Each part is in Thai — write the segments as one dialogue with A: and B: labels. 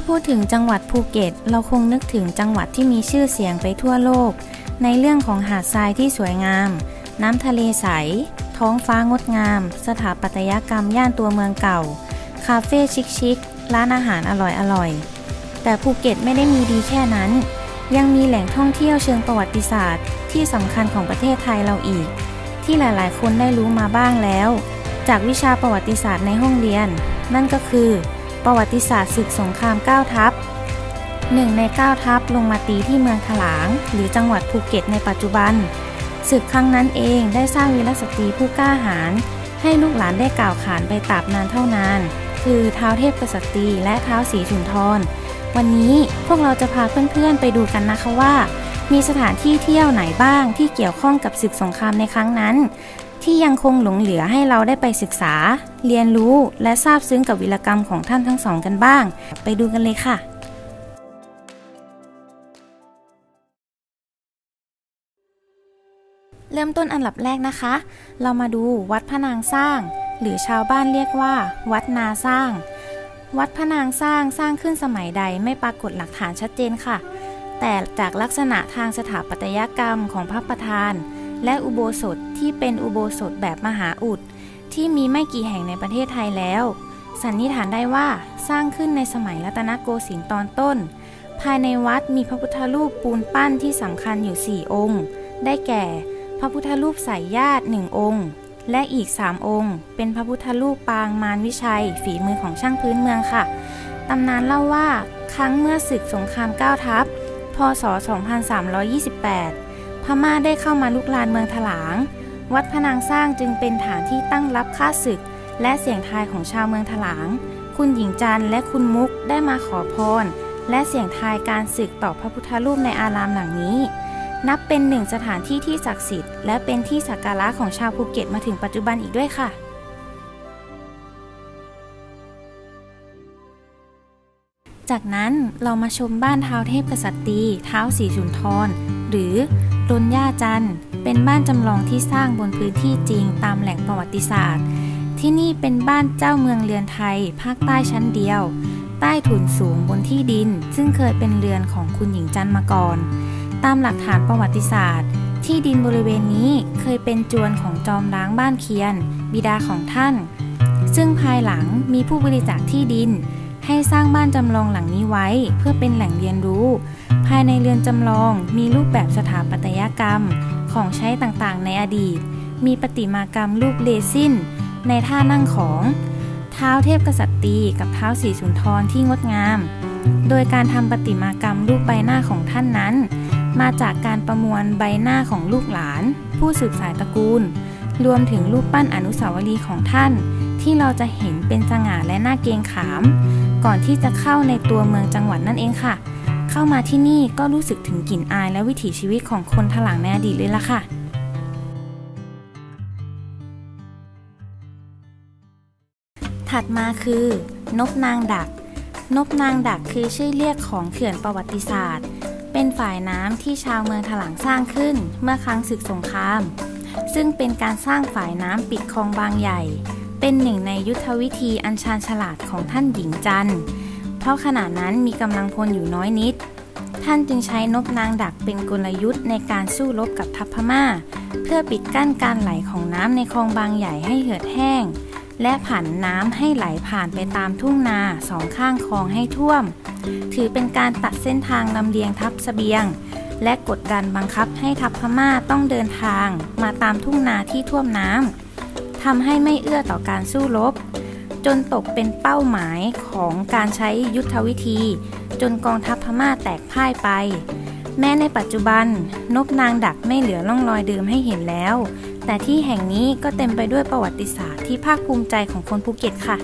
A: ถ้าพูดถึงจังหวัดภูเก็ต เราคงนึกถึงจังหวัดที่มีชื่อเสียงไปทั่วโลก ในเรื่องของหาดทรายที่สวยงาม น้ำทะเลใส ท้องฟ้างดงาม สถาปัตยกรรมย่านตัวเมืองเก่า คาเฟ่ชิคๆร้านอาหารอร่อยๆ แต่ภูเก็ตไม่ได้มีดีแค่นั้น ยังมีแหล่งท่องเที่ยวเชิงประวัติศาสตร์ ที่สำคัญของประเทศไทยเราอีก ที่หลายๆ คนได้รู้มาบ้างแล้ว จากวิชาประวัติศาสตร์ในห้องเรียน นั่นก็คือ ประวัติศาสตร์ศึกสงคราม 9 ทัพหนึ่งใน 9 ทัพลงมาตีที่เมืองถลาง หรือจังหวัดภูเก็ตในปัจจุบันศึกครั้งนั้นเองได้สร้างวีรสตรีผู้กล้าหาญให้ลูกหลานได้กล่าวขานไปตราบนานเท่านาน คือเท้าเทพกษัตรี และเท้าวศรีสุนทร วันนี้พวกเราจะพาเพื่อนๆไปดูกันนะคะว่า มีสถานที่เที่ยวไหนบ้างที่เกี่ยวข้องกับศึกสงครามในครั้งนั้น ที่ยังคงหลงเหลือให้เราได้ไปศึกษา เรียนรู้และซาบซึ้งกับวีรกรรมของท่านทั้งสองกันบ้าง ไปดูกันเลยค่ะ เริ่มต้นอันดับแรกนะคะ เรามาดูวัดพระนางสร้าง หรือชาวบ้านเรียกว่า วัดนาสร้าง วัดพระนางสร้างสร้างขึ้นสมัยใดไม่ปรากฏหลักฐานชัดเจนค่ะ แต่จากลักษณะทางสถาปัตยกรรมของพระประธาน และอุโบสถที่เป็นอุโบสถแบบมหาอุด ที่มีไม่กี่แห่งในประเทศไทยแล้ว สันนิษฐานได้ว่าสร้างขึ้นในสมัยรัตนโกสินทร์ตอนต้น ภายในวัดมีพระพุทธรูปปูนปั้นที่สำคัญอยู่ 4 องค์ ได้แก่ พระพุทธรูปสายญาติหนึ่งองค์ และอีก 3 องค์ เป็นพระพุทธรูปปางมารวิชัย ฝีมือของช่างพื้นเมืองค่ะตำนานเล่าว่าครั้งเมื่อศึกสงครามเก้าทัพพศ 2328 ม่าได้เข้ามาลุกลานเมืองถลาง วัดพนังสร้างจึงเป็นฐานที่ตั้งรับค่าศึก และเสียงทายของชาวเมืองถลาง คุณหญิงจันและคุณมุกได้มาขอพร และเสียงทายการศึกต่อพระพุทธรูปในอารามหลังนี้ นับเป็นหนึ่งสถานที่ที่ศักดิ์สิทธิ์และเป็นที่สักการะของชาวภูเก็ตมาถึงปัจจุบันอีกด้วยค่ะจากนั้นเรามาชมบ้านเท้าเทพกษัตรีเท้าวศรีสุนทร หรือ รนย่าจันเป็นบ้านจำลองที่สร้างบนพื้นที่จริงตามแหล่งประวัติศาสตร์ ที่นี่เป็นบ้านเจ้าเมืองเรือนไทย ภาคใต้ชั้นเดียว ใต้ถุนสูงบนที่ดิน ซึ่งเคยเป็นเรือนของคุณหญิงจันมาก่อน ตามหลักฐานประวัติศาสตร์ ที่ดินบริเวณนี้เคยเป็นจวนของจอมร้างบ้านเคียน บิดาของท่าน ซึ่งภายหลังมีผู้บริจาคที่ดิน ให้สร้างบ้านจำลองหลังนี้ไว้เพื่อเป็นแหล่งเรียนรู้ ภายในเรือนจำลองมีรูปแบบสถาปัตยกรรม ของใช้ต่างๆ ในอดีต มีประติมากรรมรูปเลซินในท่านั่งของเท้าเทพกษัตรี กับเท้าวศรีสุนทรที่งดงาม โดยการทำประติมากรรมรูปใบหน้าของท่านนั้น มาจากการประมวลใบหน้าของลูกหลาน ผู้สืบสายตระกูล รวมถึงรูปปั้นอนุสาวรีย์ของท่าน ที่เราจะเห็นเป็นสง่าและน่าเกรงขาม ก่อนที่จะเข้าในตัวเมืองจังหวัดนั่นเองค่ะ เข้ามาที่นี่ก็รู้สึกถึงกลิ่นอายและวิถีชีวิตของคนถลางในอดีตเลยล่ะค่ะถัดมาคือนบนางดัก นบนางดักคือชื่อเรียกของเขื่อนประวัติศาสตร์ เป็นฝ่ายน้ำที่ชาวเมืองถลางสร้างขึ้นเมื่อครั้งศึกสงคราม ซึ่งเป็นการสร้างฝ่ายน้ำปิดคลองบางใหญ่ เป็นหนึ่งในยุทธวิธีอันชาญฉลาดของท่านหญิงจันทร์ เพราะขณะนั้นมีกำลังพลอยู่น้อยนิด ท่านจึงใช้นบนางดักเป็นกลยุทธ์ในการสู้รบกับทัพพม่า เพื่อปิดกั้นการไหลของน้ำในคลองบางใหญ่ให้เหือดแห้ง และผันน้ำให้ไหลผ่านไปตามทุ่งนาสองข้างคลองให้ท่วม ถือเป็นการตัดเส้นทางลำเลียงทัพเสบียงและกดดันบังคับให้ทัพพม่าต้องเดินทางมาตามทุ่งนาที่ท่วมน้ำ ทำให้ไม่เอื้อต่อการสู้รบ จนตกเป็นเป้าหมายของการใช้ยุทธวิธี จนกองทัพพม่าแตกพ่ายไป แม้ในปัจจุบันนบนางดักไม่เหลือร่องรอยเดิมให้เห็นแล้ว แต่ที่แห่งนี้ก็เต็มไปด้วยประวัติศาสตร์ที่ภาคภูมิใจของคนภูเก็ตค่ะ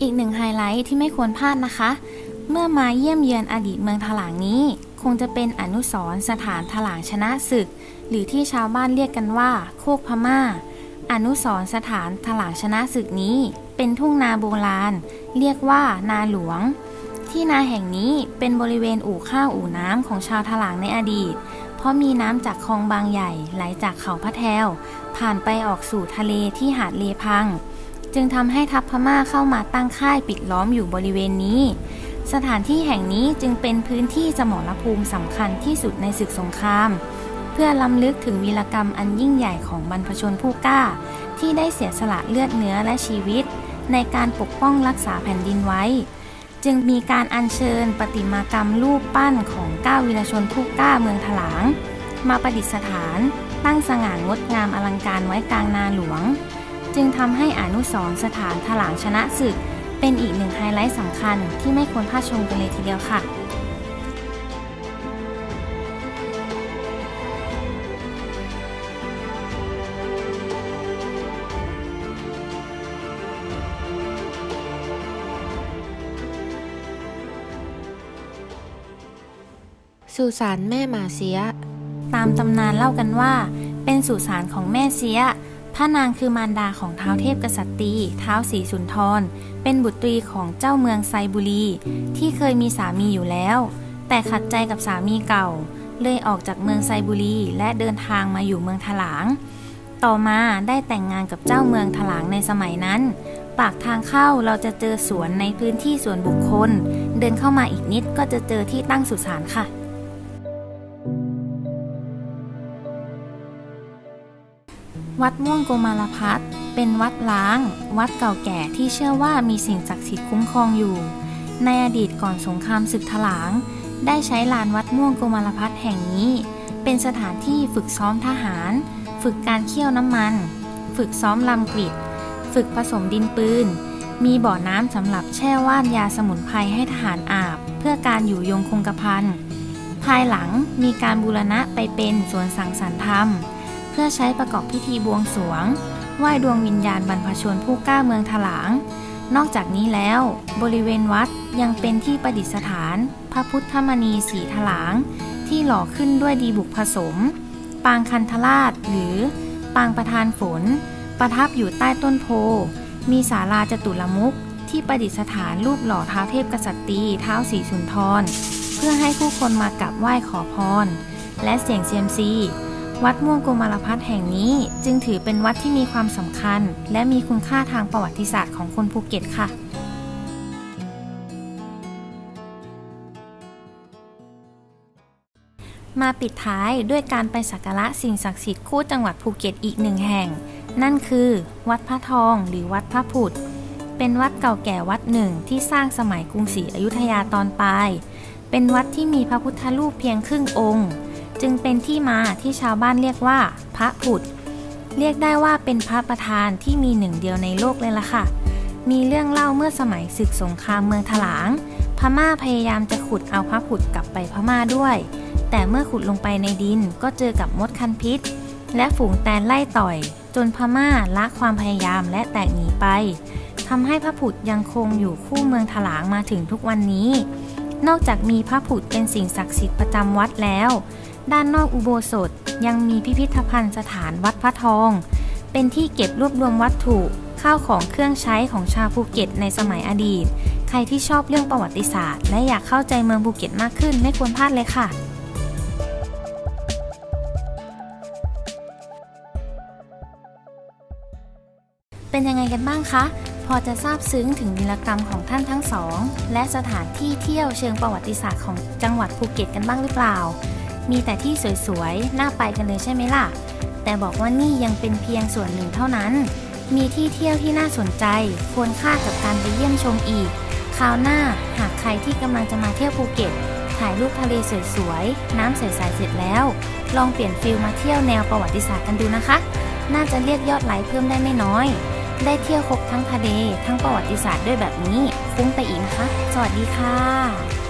A: อีกหนึ่งไฮไลท์ที่ไม่ควรพลาดนะคะ เมื่อมาเยี่ยมเยือนอดีตเมืองถลางนี้ คงจะเป็นอนุสรสถานถลางชนะศึก หรือที่ชาวบ้านเรียกกันว่า โคกพม่า อนุสรสถานถลางชนะศึกนี้ เป็นทุ่งนาโบราณ เรียกว่านาหลวง ที่นาแห่งนี้เป็นบริเวณอู่ข้าวอู่น้ำของชาวถลางในอดีต เพราะมีน้ำจากคลองบางใหญ่ไหลจากเขาพระแทวผ่านไปออกสู่ทะเลที่หาดเลพัง จึงทำให้ทัพพม่าเข้ามาตั้งค่ายปิดล้อมอยู่บริเวณนี้ สถานที่แห่งนี้จึงเป็นพื้นที่สมรภูมิสำคัญที่สุดในศึกสงคราม เพื่อล้ำลึกถึงวีรกรรมอันยิ่งใหญ่ของบรรพชนผู้กล้า ที่ได้เสียสละเลือดเนื้อและชีวิต ในการปกป้องรักษาแผ่นดินไว้ จึงมีการอัญเชิญประติมากรรมรูปปั้นของก้าวีรชนผู้กล้าเมืองถลาง มาประดิษฐาน ตั้งสง่างดงามอลังการไว้กลางนาหลวง จึงทำให้อนุสรณ์สถานถลางชนะศึก เป็นอีกหนึ่งไฮไลท์สำคัญที่ไม่ควรพลาดชมกันเลยทีเดียวค่ะ
B: สุสานแม่หมาเสีย
A: ตามตำนานเล่ากันว่า เป็นสุสานของแม่เสีย พระนางคือมารดาของท้าวเทพกษัตริย์ท้าวศรีสุนทร เป็นบุตรีของเจ้าเมืองไซบุรี ที่เคยมีสามีอยู่แล้ว แต่ขัดใจกับสามีเก่า เลยออกจากเมืองไซบุรีและเดินทางมาอยู่เมืองถลาง ต่อมาได้แต่งงานกับเจ้าเมืองถลางในสมัยนั้น ปากทางเข้าเราจะเจอสวนในพื้นที่สวนบุคคล เดินเข้ามาอีกนิดก็จะเจอที่ตั้งสุสานค่ะ วัดม่วงโกมารพัฒน์เป็นวัดล้าง วัดเก่าแก่ที่เชื่อว่ามีสิ่งศักดิ์สิทธิ์คุ้มครองอยู่ ในอดีตก่อนสงครามศึกถลาง ได้ใช้ลานวัดม่วงโกมารพัฒน์แห่งนี้ เป็นสถานที่ฝึกซ้อมทหาร ฝึกการเคี่ยวน้ำมัน ฝึกซ้อมลำกริดฝึกผสมดินปืน มีบ่อน้ำสำหรับแช่ว่านยาสมุนไพรให้ทหารอาบ เพื่อการอยู่ยงคงกระพันภายหลังมีการบูรณะไปเป็นสวนสังสรรค์ธรรม เพื่อใช้ประกอบพิธีบวงสวงไหว้ดวงวิญญาณบรรพชนผู้กล้าเมืองถลาง นอกจากนี้แล้ว บริเวณวัดยังเป็นที่ประดิษฐาน พระพุทธมณีสีถลาง ที่หล่อขึ้นด้วยดีบุกผสม ปางคันธราชหรือ ปางประธานฝน ประทับอยู่ใต้ต้นโพ มีศาลาจตุรมุขที่ประดิษฐานรูปหล่อท้าวเทพกษัตริย์ท้าวสีสุนทร เพื่อให้ผู้คนมากราบไหว้ขอพร และเสียงเซียมซี วัดม่วงโกมารพัฒน์แห่งนี้ จึงถือเป็นวัดที่มีความสำคัญ และมีคุณค่าทางประวัติศาสตร์ของคนภูเก็ตค่ะมาปิดท้ายด้วยการไปสักการะสิ่งศักดิ์สิทธิ์คู่จังหวัดภูเก็ตอีกหนึ่งแห่ง นั่นคือ วัดพระทองหรือวัดพระผุด เป็นวัดเก่าแก่วัดหนึ่งที่สร้างสมัยกรุงศรีอยุธยาตอนปลาย เป็นวัดที่มีพระพุทธรูปเพียงครึ่งองค์ จึงเป็นที่มาที่ชาวบ้านเรียกว่า พระผุด เรียกได้ว่าเป็นพระประธานที่มีหนึ่งเดียวในโลกเลยล่ะค่ะ มีเรื่องเล่าเมื่อสมัยศึกสงครามเมืองถลาง พม่าพยายามจะขุดเอาพระผุดกลับไปพม่าด้วย แต่เมื่อขุดลงไปในดินก็เจอกับมดคันพิษ และฝูงแตนไล่ต่อย จนพม่าละความพยายามและแตกหนีไปทำให้พระผุดยังคงอยู่คู่เมืองถลางมาถึงทุกวันนี้นอกจากมีพระผุดเป็นสิ่งศักดิ์สิทธิ์ประจำวัดแล้ว ด้านนอกอุโบสถยังมีพิพิธภัณฑ์สถานวัดพระทอง เป็นที่เก็บรวบรวมวัตถุข้าวของเครื่องใช้ของชาวภูเก็ตในสมัยอดีต ใครที่ชอบเรื่องประวัติศาสตร์ และอยากเข้าใจเมืองภูเก็ตมากขึ้น ไม่ควรพลาดเลยค่ะเป็นยังไงกันบ้างคะ พอจะทราบซึ้งถึงวีรกรรมของท่านทั้งสอง และสถานที่เที่ยวเชิงประวัติศาสตร์ของจังหวัดภูเก็ตกันบ้างหรือเปล่า มีแต่ที่สวยๆ น่าไปกันเลยใช่ไหมล่ะ แต่บอกว่านี่ยังเป็นเพียงส่วนหนึ่งเท่านั้น มีที่เที่ยวที่น่าสนใจ ควรค่ากับการไปเยี่ยมชมอีก คราวหน้าหากใครที่กำลังจะมาเที่ยวภูเก็ต ถ่ายรูปทะเลสวยๆ น้ำใสๆเสร็จแล้ว ลองเปลี่ยนฟิลมาเที่ยวแนวประวัติศาสตร์กันดูนะคะ น่าจะเรียกยอดไลค์เพิ่มได้ไม่น้อย ได้เที่ยวครบทั้งทะเลทั้งประวัติศาสตร์ด้วยแบบนี้ คุ้มไปอีกนะคะ สวัสดีค่ะ